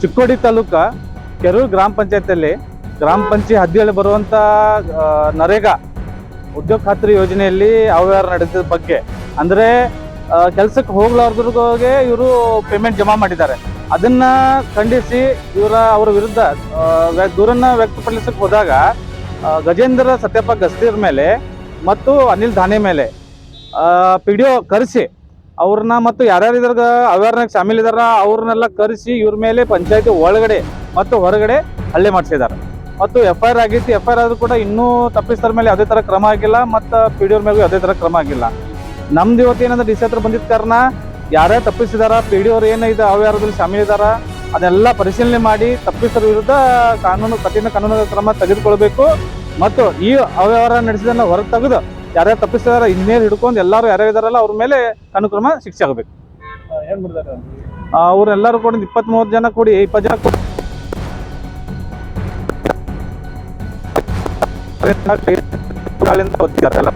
ಚಿಕ್ಕೋಡಿ ತಾಲೂಕ ಕೆರೂರು ಗ್ರಾಮ ಪಂಚಾಯತಿಯಲ್ಲಿ ಗ್ರಾಮ ಪಂಚಾಯತ್ ಹದ್ದಿಯಲ್ಲಿ ಬರುವಂತ ಆ, ನರೇಗಾ ಉದ್ಯೋಗ ಖಾತ್ರಿ ಯೋಜನೆಯಲ್ಲಿ ಅವ್ಯವಹಾರ ನಡೆಸಿದ ಬಗ್ಗೆ. ಅಂದ್ರೆ ಕೆಲಸಕ್ಕೆ ಹೋಗ್ಲಾರ್ದ್ರಿಗೆ ಇವರು ಪೇಮೆಂಟ್ ಜಮಾ ಮಾಡಿದ್ದಾರೆ. ಅದನ್ನ ಖಂಡಿಸಿ ಇವರ ಅವರ ವಿರುದ್ಧ ದೂರನ್ನ ವ್ಯಕ್ತಪಡಿಸಕ್ಕೆ ಹೋದಾಗ ಗಜೇಂದ್ರ ಸತ್ಯಪ್ಪ ಗಸ್ತೀರ್ ಮೇಲೆ ಮತ್ತು ಅನಿಲ್ ಧಾನೆ ಮೇಲೆ ಪಿ ಡಿ ಕರೆಸಿ ಅವ್ರನ್ನ ಮತ್ತು ಯಾರ್ಯಾರು ಇದ್ರಾಗ ಅವ್ಯಾರನಾಗ ಶಾಮಿಲ್ ಇದಾರ, ಅವ್ರನ್ನೆಲ್ಲ ಕರೆಸಿ ಇವ್ರ ಮೇಲೆ ಪಂಚಾಯತಿ ಒಳಗಡೆ ಮತ್ತು ಹೊರಗಡೆ ಹಲ್ಲೆ ಮಾಡಿಸಿದ್ದಾರೆ ಮತ್ತು ಎಫ್ ಐ ಆರ್ ಆಗೈತಿ ಎಫ್ ಐ ಆರ್ ಆದ್ರೂ ಕೂಡ ಇನ್ನೂ ತಪ್ಪಿಸ್ತರ ಮೇಲೆ ಯಾವುದೇ ಥರ ಕ್ರಮ ಆಗಿಲ್ಲ ಮತ್ತು ಪಿ ಡಿ ಅವ್ರ ಮೇಲೂ ಯಾವುದೇ ಥರ ಕ್ರಮ ಆಗಿಲ್ಲ. ನಮ್ದು ಇವತ್ತು ಏನಂದ್ರೆ ಡಿ ಸಿ ಹತ್ರ ಬಂದಿದ್ದ ಕಾರಣ ಯಾರ್ಯಾರು ತಪ್ಪಿಸಿದಾರ ಪಿ ಡಿ ಅವ್ರು ಏನಿದೆ ಅವ್ಯಾರದಲ್ಲಿ ಶಾಮಿಲ್ ಇದಾರ, ಅದೆಲ್ಲ ಪರಿಶೀಲನೆ ಮಾಡಿ ತಪ್ಪಿಸ್ತರ ವಿರುದ್ಧ ಕಾನೂನು, ಕಠಿಣ ಕಾನೂನು ಕ್ರಮ ತೆಗೆದುಕೊಳ್ಬೇಕು. ಮತ್ತು ಈ ಅವ್ಯವಹಾರ ನಡೆಸಿದನ್ನು ಹೊರ ತೆಗೆದು ಯಾರ್ಯಾರು ತಪ್ಪಿಸಿದಾರ ಇನ್ನೇನು ಹಿಡ್ಕೊಂಡು ಎಲ್ಲರೂ ಯಾರ್ಯಾರು ಇದಾರಲ್ಲ ಅವ್ರ ಮೇಲೆ ಅನುಕ್ರಮ ಶಿಕ್ಷೆ ಆಗಬೇಕು ಏನು ಮಾಡಿದ್ದಾರೆ ಅವರೆಲ್ಲರೂ ಕೂಡ ಇಪ್ಪತ್ತ್ ಮೂವತ್ತು ಜನ ಕೂಡಿ ಇಪ್ಪತ್ತು ಜನ ಕೂಡಿ ಎಲ್ಲ.